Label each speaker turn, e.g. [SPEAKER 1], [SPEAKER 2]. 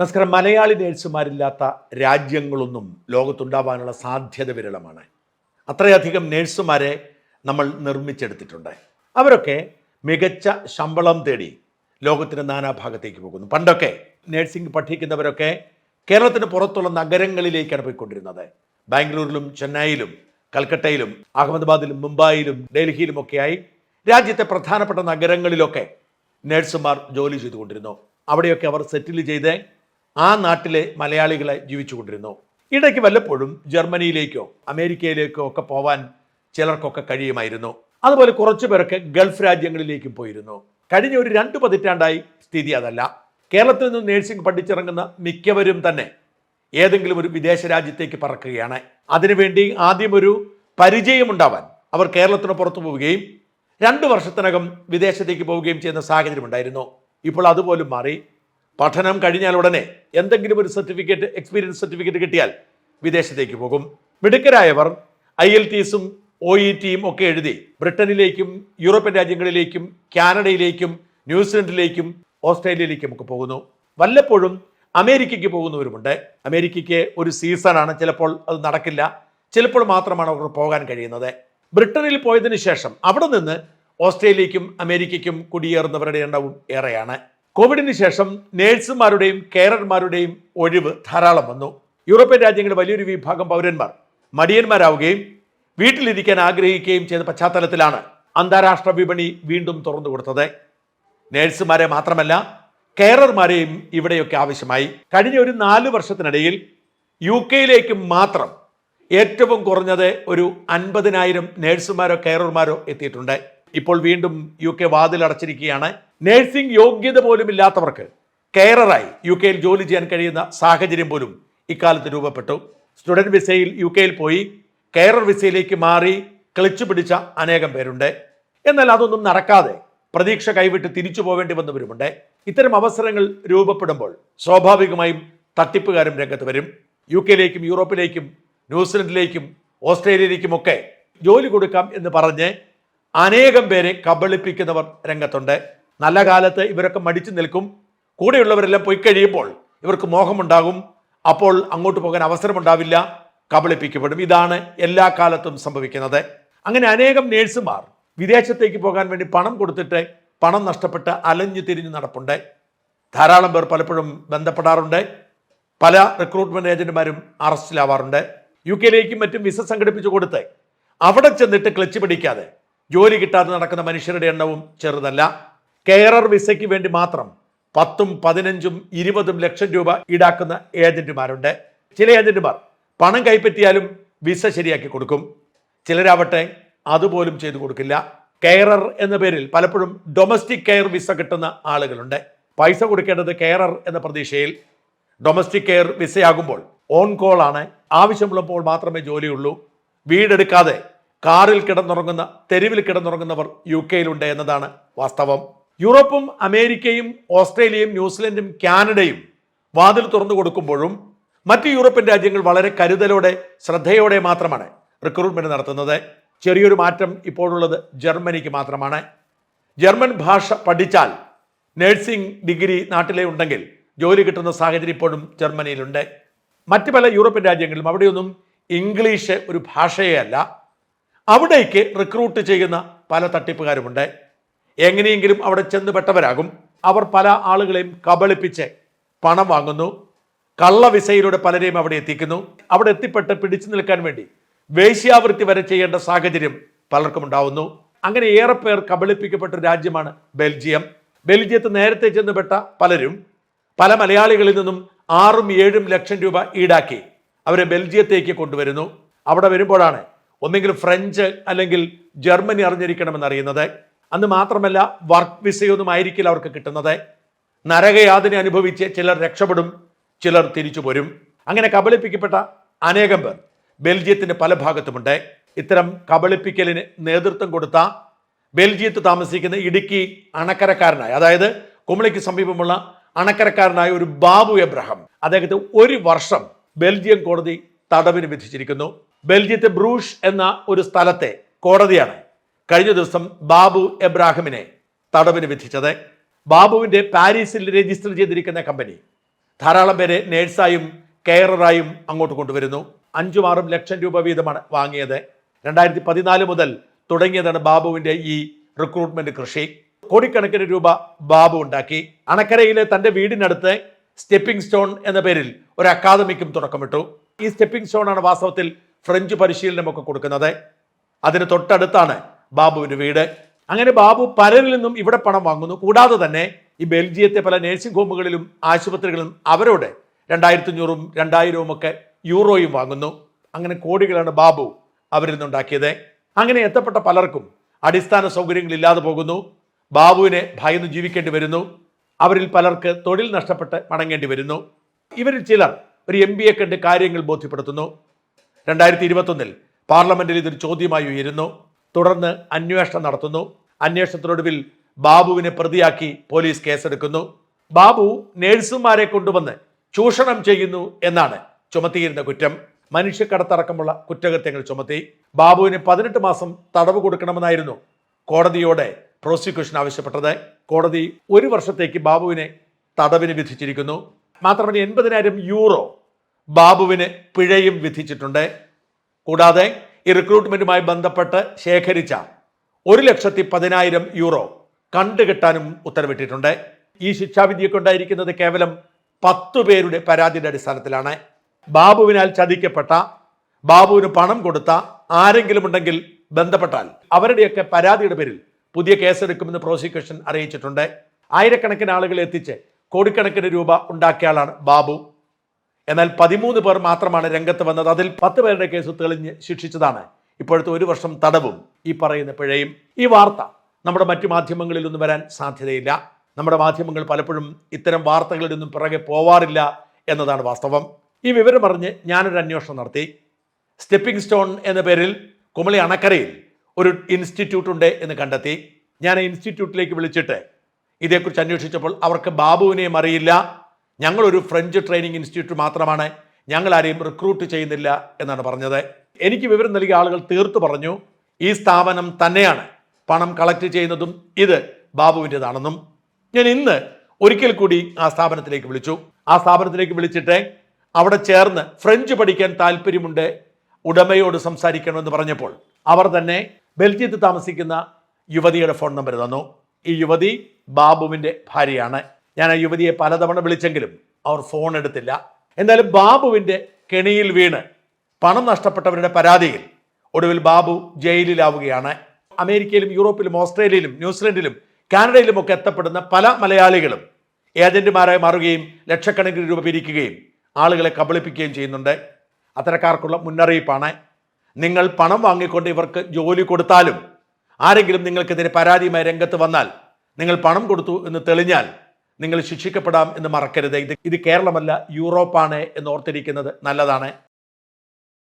[SPEAKER 1] നമസ്കാരം. മലയാളി നേഴ്സുമാരില്ലാത്ത രാജ്യങ്ങളൊന്നും ലോകത്തുണ്ടാവാനുള്ള സാധ്യത വിരളമാണ്. അത്രയധികം നേഴ്സുമാരെ നമ്മൾ നിർമ്മിച്ചെടുത്തിട്ടുണ്ട്. അവരൊക്കെ മികച്ച ശമ്പളം തേടി ലോകത്തിന്റെ നാനാഭാഗത്തേക്ക് പോകുന്നു. പണ്ടൊക്കെ നേഴ്സിംഗ് പഠിക്കുന്നവരൊക്കെ കേരളത്തിന് പുറത്തുള്ള നഗരങ്ങളിലേക്കാണ് പോയിക്കൊണ്ടിരുന്നത്. ബാംഗ്ലൂരിലും ചെന്നൈയിലും കൽക്കട്ടയിലും അഹമ്മദാബാദിലും മുംബൈയിലും ഡൽഹിയിലുമൊക്കെയായി രാജ്യത്തെ പ്രധാനപ്പെട്ട നഗരങ്ങളിലൊക്കെ നേഴ്സുമാർ ജോലി ചെയ്തുകൊണ്ടിരുന്നു. അവിടെയൊക്കെ അവർ സെറ്റിൽ ചെയ്ത് ആ നാട്ടിലെ മലയാളികളെ ജീവിച്ചുകൊണ്ടിരുന്നു. ഇടയ്ക്ക് വല്ലപ്പോഴും ജർമ്മനിയിലേക്കോ അമേരിക്കയിലേക്കോ ഒക്കെ പോവാൻ ചിലർക്കൊക്കെ കഴിയുമായിരുന്നു. അതുപോലെ കുറച്ചു പേരൊക്കെ ഗൾഫ് രാജ്യങ്ങളിലേക്കും പോയിരുന്നു. കഴിഞ്ഞ ഒരു രണ്ട് പതിറ്റാണ്ടായി സ്ഥിതി അതല്ല. കേരളത്തിൽ നിന്ന് നേഴ്സിംഗ് പഠിച്ചിറങ്ങുന്ന മിക്കവരും തന്നെ ഏതെങ്കിലും ഒരു വിദേശ രാജ്യത്തേക്ക് പറക്കുകയാണ്. അതിനുവേണ്ടി ആദ്യം ഒരു പരിചയമുണ്ടാവാൻ അവർ കേരളത്തിന് പുറത്തു പോവുകയും രണ്ട് വർഷത്തിനകം വിദേശത്തേക്ക് പോവുകയും ചെയ്യുന്ന സാഹചര്യം ഉണ്ടായിരുന്നു. ഇപ്പോൾ അതുപോലും മാറി. പഠനം കഴിഞ്ഞാൽ ഉടനെ എന്തെങ്കിലും ഒരു സർട്ടിഫിക്കറ്റ് എക്സ്പീരിയൻസ് സർട്ടിഫിക്കറ്റ് കിട്ടിയാൽ വിദേശത്തേക്ക് പോകും. മിടുക്കരായവർ ഐ എൽ ടിസും ഒ ഇ ടിയും ഒക്കെ എഴുതി ബ്രിട്ടനിലേക്കും യൂറോപ്യൻ രാജ്യങ്ങളിലേക്കും കാനഡയിലേക്കും ന്യൂസിലൻഡിലേക്കും ഓസ്ട്രേലിയയിലേക്കും ഒക്കെ പോകുന്നു. വല്ലപ്പോഴും അമേരിക്കയ്ക്ക് പോകുന്നവരുമുണ്ട്. അമേരിക്കയ്ക്ക് ഒരു സീസണാണ് ചിലപ്പോൾ അത് നടക്കില്ല. ചിലപ്പോൾ മാത്രമാണ് അവർക്ക് പോകാൻ കഴിയുന്നത്. ബ്രിട്ടനിൽ പോയതിനു ശേഷം അവിടെ നിന്ന് ഓസ്ട്രേലിയയ്ക്കും അമേരിക്കയ്ക്കും കുടിയേറുന്നവരുടെ എണ്ണവും ഏറെയാണ്. കോവിഡിന് ശേഷം നേഴ്സുമാരുടെയും കെയറർമാരുടെയും ഒഴിവ് ധാരാളം വന്നു. യൂറോപ്യൻ രാജ്യങ്ങളുടെ വലിയൊരു വിഭാഗം പൗരന്മാർ മടിയന്മാരാവുകയും വീട്ടിലിരിക്കാൻ ആഗ്രഹിക്കുകയും ചെയ്ത പശ്ചാത്തലത്തിലാണ് അന്താരാഷ്ട്ര വിപണി വീണ്ടും തുറന്നു കൊടുത്തത്. നേഴ്സുമാരെ മാത്രമല്ല കെയറർമാരെയും ഇവിടെയൊക്കെ ആവശ്യമായി. കഴിഞ്ഞ ഒരു നാല് വർഷത്തിനിടയിൽ യു കെയിലേക്ക് മാത്രം ഏറ്റവും കുറഞ്ഞത് ഒരു അൻപതിനായിരം നേഴ്സുമാരോ കെയറർമാരോ എത്തിയിട്ടുണ്ട്. ഇപ്പോൾ വീണ്ടും യു കെ വാതിലടച്ചിരിക്കുകയാണ്. നേഴ്സിംഗ് യോഗ്യത പോലും ഇല്ലാത്തവർക്ക് കെയററായി യു കെയിൽ ജോലി ചെയ്യാൻ കഴിയുന്ന സാഹചര്യം പോലും ഇക്കാലത്ത് രൂപപ്പെട്ടു. സ്റ്റുഡന്റ് വിസയിൽ യു കെയിൽ പോയി കെയറർ വിസയിലേക്ക് മാറി കളിച്ചു പിടിച്ച അനേകം പേരുണ്ട്. എന്നാൽ അതൊന്നും നടക്കാതെ പ്രതീക്ഷ കൈവിട്ട് തിരിച്ചു പോവേണ്ടി വന്നവരുമുണ്ട്. ഇത്തരം അവസരങ്ങൾ രൂപപ്പെടുമ്പോൾ സ്വാഭാവികമായും തട്ടിപ്പുകാരും രംഗത്ത് വരും. യു കെയിലേക്കും യൂറോപ്പിലേക്കും ന്യൂസിലൻഡിലേക്കും ഓസ്ട്രേലിയയിലേക്കുമൊക്കെ ജോലി കൊടുക്കാം എന്ന് പറഞ്ഞ് അനേകം പേരെ കബളിപ്പിക്കുന്നവർ രംഗത്തുണ്ട്. നല്ല കാലത്ത് ഇവരൊക്കെ മടിച്ചു നിൽക്കും. കൂടെയുള്ളവരെല്ലാം പോയി കഴിയുമ്പോൾ ഇവർക്ക് മോഹമുണ്ടാകും. അപ്പോൾ അങ്ങോട്ട് പോകാൻ അവസരമുണ്ടാവില്ല. കബളിപ്പിക്കപ്പെടും. ഇതാണ് എല്ലാ കാലത്തും സംഭവിക്കുന്നത്. അങ്ങനെ അനേകം നേഴ്സുമാർ വിദേശത്തേക്ക് പോകാൻ വേണ്ടി പണം കൊടുത്തിട്ട് പണം നഷ്ടപ്പെട്ട് അലഞ്ഞു തിരിഞ്ഞു നടപ്പുണ്ട്. ധാരാളം പേർ പലപ്പോഴും ബന്ധപ്പെടാറുണ്ട്. പല റിക്രൂട്ട്മെന്റ് ഏജന്റുമാരും അറസ്റ്റിലാവാറുണ്ട്. യു കെയിലേക്കും മറ്റും വിസ സംഘടിപ്പിച്ചു കൊടുത്ത് അവിടെ ചെന്നിട്ട് ക്ലച്ച് പിടിക്കാതെ ജോലി കിട്ടാതെ നടക്കുന്ന മനുഷ്യരുടെ എണ്ണവും ചെറുതല്ല. കെയറർ വിസയ്ക്ക് വേണ്ടി മാത്രം പത്തും പതിനഞ്ചും ഇരുപതും ലക്ഷം രൂപ ഈടാക്കുന്ന ഏജന്റുമാരുണ്ട്. ചില ഏജന്റുമാർ പണം കൈപ്പറ്റിയാലും വിസ ശരിയാക്കി കൊടുക്കും. ചിലരാവട്ടെ അതുപോലും ചെയ്തു കൊടുക്കില്ല. കെയറർ എന്ന പേരിൽ പലപ്പോഴും ഡൊമസ്റ്റിക് കെയർ വിസ കിട്ടുന്ന ആളുകളുണ്ട്. പൈസ കൊടുക്കേണ്ടത് കെയറർ എന്ന പ്രതീക്ഷയിൽ ഡൊമസ്റ്റിക് കെയർ വിസയാകുമ്പോൾ ഓൺ കോൾ ആണ്. ആവശ്യമുള്ളപ്പോൾ മാത്രമേ ജോലിയുള്ളൂ. വീടെടുക്കാതെ കാറിൽ കിടന്നുറങ്ങുന്ന തെരുവിൽ കിടന്നുറങ്ങുന്നവർ യു കെയിലുണ്ട് എന്നതാണ് വാസ്തവം. യൂറോപ്പും അമേരിക്കയും ഓസ്ട്രേലിയയും ന്യൂസിലൻഡും കാനഡയും വാതിൽ തുറന്നു കൊടുക്കുമ്പോഴും മറ്റ് യൂറോപ്യൻ രാജ്യങ്ങൾ വളരെ കരുതലോടെ ശ്രദ്ധയോടെ മാത്രമാണ് റിക്രൂട്ട്മെന്റ് നടത്തുന്നത്. ചെറിയൊരു മാറ്റം ഇപ്പോഴുള്ളത് ജർമ്മനിക്ക് മാത്രമാണ്. ജർമ്മൻ ഭാഷ പഠിച്ചാൽ നഴ്സിംഗ് ഡിഗ്രി നാട്ടിലെ ഉണ്ടെങ്കിൽ ജോലി കിട്ടുന്ന സാഹചര്യം ഇപ്പോഴും ജർമ്മനിയിലുണ്ട്. മറ്റ് പല യൂറോപ്യൻ രാജ്യങ്ങളിലും അവിടെയൊന്നും ഇംഗ്ലീഷ് ഒരു ഭാഷയല്ല അവിടേക്ക് റിക്രൂട്ട് ചെയ്യുന്ന പല തട്ടിപ്പുകാരുമുണ്ട്. എങ്ങനെയെങ്കിലും അവിടെ ചെന്ന് പെട്ടവരാകും അവർ പല ആളുകളെയും കബളിപ്പിച്ച് പണം വാങ്ങുന്നു. കള്ള വിസയിലൂടെ പലരെയും അവിടെ എത്തിക്കുന്നു. അവിടെ എത്തിപ്പെട്ട് പിടിച്ചു നിൽക്കാൻ വേണ്ടി വേശ്യാവൃത്തി വരെ ചെയ്യേണ്ട സാഹചര്യം പലർക്കും ഉണ്ടാവുന്നു. അങ്ങനെ ഏറെ പേർ കബളിപ്പിക്കപ്പെട്ട രാജ്യമാണ് ബെൽജിയം. ബെൽജിയത്ത് നേരത്തെ ചെന്നുപെട്ട പലരും പല മലയാളികളിൽ നിന്നും ആറും ഏഴും ലക്ഷം രൂപ ഈടാക്കി അവരെ ബെൽജിയത്തേക്ക് കൊണ്ടുവരുന്നു. അവിടെ വരുമ്പോഴാണ് ഒന്നെങ്കിൽ ഫ്രഞ്ച് അല്ലെങ്കിൽ ജർമ്മനി അറിഞ്ഞിരിക്കണമെന്ന് അറിയുന്നത് അന്ന് മാത്രമല്ല വർക്ക് വിസയൊന്നും ആയിരിക്കില്ല അവർക്ക് കിട്ടുന്നത്. നരകയാതന അനുഭവിച്ച് ചിലർ രക്ഷപ്പെടും ചിലർ തിരിച്ചു പോരും. അങ്ങനെ കബളിപ്പിക്കപ്പെട്ട അനേകം പേർ ബെൽജിയത്തിന്റെ പല ഭാഗത്തുമുണ്ട്. ഇത്തരം കബളിപ്പിക്കലിന് നേതൃത്വം കൊടുത്ത ബെൽജിയത്ത് താമസിക്കുന്ന ഇടുക്കി അണക്കരക്കാരനായ അതായത് കുമളിക്ക് സമീപമുള്ള അണക്കരക്കാരനായ ഒരു ബാബു എബ്രഹാം അദ്ദേഹത്തെ ഒരു വർഷം ബെൽജിയം കോടതി തടവിന് വിധിച്ചിരിക്കുന്നു. ബെൽജിയത്തെ ബ്രൂഷ് എന്ന ഒരു സ്ഥലത്തെ കോടതിയാണ് കഴിഞ്ഞ ദിവസം ബാബു എബ്രാഹിമിനെ തടവിന് വിധിച്ചത്. ബാബുവിന്റെ പാരീസിൽ രജിസ്റ്റർ ചെയ്തിരിക്കുന്ന കമ്പനി. ധാരാളം പേരെ നേഴ്സായും കെയററായും അങ്ങോട്ട് കൊണ്ടുവരുന്നു. അഞ്ചും ആറും ലക്ഷം രൂപ വീതമാണ് വാങ്ങിയത്. രണ്ടായിരത്തി പതിനാല് മുതൽ തുടങ്ങിയതാണ് ബാബുവിന്റെ ഈ റിക്രൂട്ട്മെന്റ് കൃഷി. കോടിക്കണക്കിന് രൂപ ബാബു ഉണ്ടാക്കി. അണക്കരയിലെ തന്റെ വീടിനടുത്ത് സ്റ്റെപ്പിംഗ് സ്റ്റോൺ എന്ന പേരിൽ ഒരു അക്കാദമിക്കും തുടക്കമിട്ടു. ഈ സ്റ്റെപ്പിംഗ് സ്റ്റോൺ ആണ് വാസ്തവത്തിൽ ഫ്രഞ്ച് പരിശീലനമൊക്കെ കൊടുക്കുന്നത്. അതിന് തൊട്ടടുത്താണ് ബാബുവിന്റെ വീട്. അങ്ങനെ ബാബു പലരിൽ നിന്നും ഇവിടെ പണം വാങ്ങുന്നു. കൂടാതെ തന്നെ ഈ ബെൽജിയത്തെ പല നേഴ്സിംഗ് ഹോമുകളിലും ആശുപത്രികളിലും അവരോട് രണ്ടായിരത്തി അഞ്ഞൂറും രണ്ടായിരവും ഒക്കെ യൂറോയും വാങ്ങുന്നു. അങ്ങനെ കോടികളാണ് ബാബു അവരിൽ നിന്നുണ്ടാക്കിയത് അങ്ങനെ എത്തപ്പെട്ട പലർക്കും അടിസ്ഥാന സൗകര്യങ്ങൾ ഇല്ലാതെ പോകുന്നു. ബാബുവിനെ ഭയന്ന് ജീവിക്കേണ്ടി വരുന്നു. അവരിൽ പലർക്ക് തൊഴിൽ നഷ്ടപ്പെട്ട് മടങ്ങേണ്ടി വരുന്നു. ഇവരിൽ ചിലർ ഒരു എം ബിയെ കണ്ട് കാര്യങ്ങൾ ബോധ്യപ്പെടുത്തുന്നു. രണ്ടായിരത്തി ഇരുപത്തൊന്നിൽ പാർലമെന്റിൽ ഇതൊരു ചോദ്യമായി ഉയരുന്നു. തുടർന്ന് അന്വേഷണം നടത്തുന്നു. അന്വേഷണത്തിനൊടുവിൽ ബാബുവിനെ പ്രതിയാക്കി പോലീസ് കേസെടുക്കുന്നു. ബാബു നേഴ്സുമാരെ കൊണ്ടുവന്ന് ചൂഷണം ചെയ്യുന്നു എന്നാണ് ചുമത്തിയിരുന്ന കുറ്റം. മനുഷ്യക്കടത്തടക്കമുള്ള കുറ്റകൃത്യങ്ങൾ ചുമത്തി. ബാബുവിന് പതിനെട്ട് മാസം തടവ് കൊടുക്കണമെന്നായിരുന്നു കോടതിയോടെ പ്രോസിക്യൂഷൻ ആവശ്യപ്പെട്ടത്. കോടതി ഒരു വർഷത്തേക്ക് ബാബുവിനെ തടവിന് വിധിച്ചിരിക്കുന്നു. മാത്രമല്ല എൺപതിനായിരം യൂറോ ബാബുവിന് പിഴയും വിധിച്ചിട്ടുണ്ട്. കൂടാതെ ഈ റിക്രൂട്ട്മെന്റുമായി ബന്ധപ്പെട്ട് ശേഖരിച്ച ഒരു ലക്ഷത്തി പതിനായിരം യൂറോ കണ്ടുകെട്ടാനും ഉത്തരവിട്ടിട്ടുണ്ട്. ഈ ശിക്ഷാവിധിയൊക്കെ കേവലം പത്തു പേരുടെ പരാതിയുടെ അടിസ്ഥാനത്തിലാണ്. ബാബുവിനാൽ ചതിക്കപ്പെട്ട ബാബുവിന് പണം കൊടുത്ത ആരെങ്കിലും ഉണ്ടെങ്കിൽ ബന്ധപ്പെട്ടാൽ അവരുടെയൊക്കെ പരാതിയുടെ പേരിൽ പുതിയ കേസെടുക്കുമെന്ന് പ്രോസിക്യൂഷൻ അറിയിച്ചിട്ടുണ്ട്. ആയിരക്കണക്കിന് ആളുകളെ എത്തിച്ച് കോടിക്കണക്കിന് രൂപ ഉണ്ടാക്കിയ ആളാണ് ബാബു. എന്നാൽ പതിമൂന്ന് പേർ മാത്രമാണ് രംഗത്ത് വന്നത്. അതിൽ പത്ത് പേരുടെ കേസ് തെളിഞ്ഞ് ശിക്ഷിച്ചതാണ്. ഇപ്പോഴത്തെ ഒരു വർഷം തടവും ഈ പറയുന്ന പിഴയും. ഈ വാർത്ത നമ്മുടെ മറ്റു മാധ്യമങ്ങളിലൊന്നും വരാൻ സാധ്യതയില്ല. നമ്മുടെ മാധ്യമങ്ങൾ പലപ്പോഴും ഇത്തരം വാർത്തകളിൽ നിന്നും പിറകെ പോവാറില്ല എന്നതാണ് വാസ്തവം. ഈ വിവരം അറിഞ്ഞ് ഞാനൊരു അന്വേഷണം നടത്തി. സ്റ്റെപ്പിംഗ് സ്റ്റോൺ എന്ന പേരിൽ കുമളി അണക്കരയിൽ ഒരു ഇൻസ്റ്റിറ്റ്യൂട്ട് ഉണ്ട് എന്ന് കണ്ടെത്തി. ഞാൻ ഇൻസ്റ്റിറ്റ്യൂട്ടിലേക്ക് വിളിച്ചിട്ട് ഇതേക്കുറിച്ച് അന്വേഷിച്ചപ്പോൾ അവർക്ക് ബാബുവിനെയും അറിയില്ല. ഞങ്ങളൊരു ഫ്രഞ്ച് ട്രെയിനിങ് ഇൻസ്റ്റിറ്റ്യൂട്ട് മാത്രമാണ്. ഞങ്ങൾ ആരെയും റിക്രൂട്ട് ചെയ്യുന്നില്ല എന്നാണ് പറഞ്ഞത്. എനിക്ക് വിവരം നൽകിയ ആളുകൾ തീർത്തു പറഞ്ഞു ഈ സ്ഥാപനം തന്നെയാണ്. പണം കളക്ട് ചെയ്യുന്നതും ഇത് ബാബുവിന്റെതാണെന്നും. ഞാൻ ഇന്ന് ഒരിക്കൽ കൂടി ആ സ്ഥാപനത്തിലേക്ക് വിളിച്ചു. ആ സ്ഥാപനത്തിലേക്ക് വിളിച്ചിട്ട് അവിടെ ചേർന്ന് ഫ്രഞ്ച് പഠിക്കാൻ താല്പര്യമുണ്ട് ഉടമയോട് സംസാരിക്കണമെന്ന് പറഞ്ഞപ്പോൾ അവർ തന്നെ ബെൽജിയത്ത് താമസിക്കുന്ന യുവതിയുടെ ഫോൺ നമ്പർ തന്നു. ഈ യുവതി ബാബുവിന്റെ ഭാര്യയാണ്. ഞാൻ ആ യുവതിയെ പലതവണ വിളിച്ചെങ്കിലും അവർ ഫോൺ എടുത്തില്ല. എന്തായാലും ബാബുവിന്റെ കെണിയിൽ വീണ് പണം നഷ്ടപ്പെട്ടവരുടെ പരാതിയിൽ ഒടുവിൽ ബാബു ജയിലിലാവുകയാണ്. അമേരിക്കയിലും യൂറോപ്പിലും ഓസ്ട്രേലിയയിലും ന്യൂസിലൻഡിലും കാനഡയിലും ഒക്കെ എത്തപ്പെടുന്ന പല മലയാളികളും ഏജന്റുമാരായി മാറുകയും ലക്ഷക്കണക്കിന് രൂപ പിരിക്കുകയും ആളുകളെ കബളിപ്പിക്കുകയും ചെയ്യുന്നുണ്ട്. അത്തരക്കാർക്കുള്ള മുന്നറിയിപ്പാണ്. നിങ്ങൾ പണം വാങ്ങിക്കൊണ്ട് ഇവർക്ക് ജോലി കൊടുത്താലും ആരെങ്കിലും നിങ്ങൾക്കെതിരെ പരാതിയുമായി രംഗത്ത് വന്നാൽ നിങ്ങൾ പണം കൊടുത്തു എന്ന് തെളിഞ്ഞാൽ നിങ്ങൾ ശിക്ഷിക്കപ്പെടാം എന്ന് മറക്കരുത്. ഇത് ഇത് കേരളമല്ല യൂറോപ്പാണ് എന്ന് ഓർത്തിരിക്കുന്നത്. നല്ലതാണ്.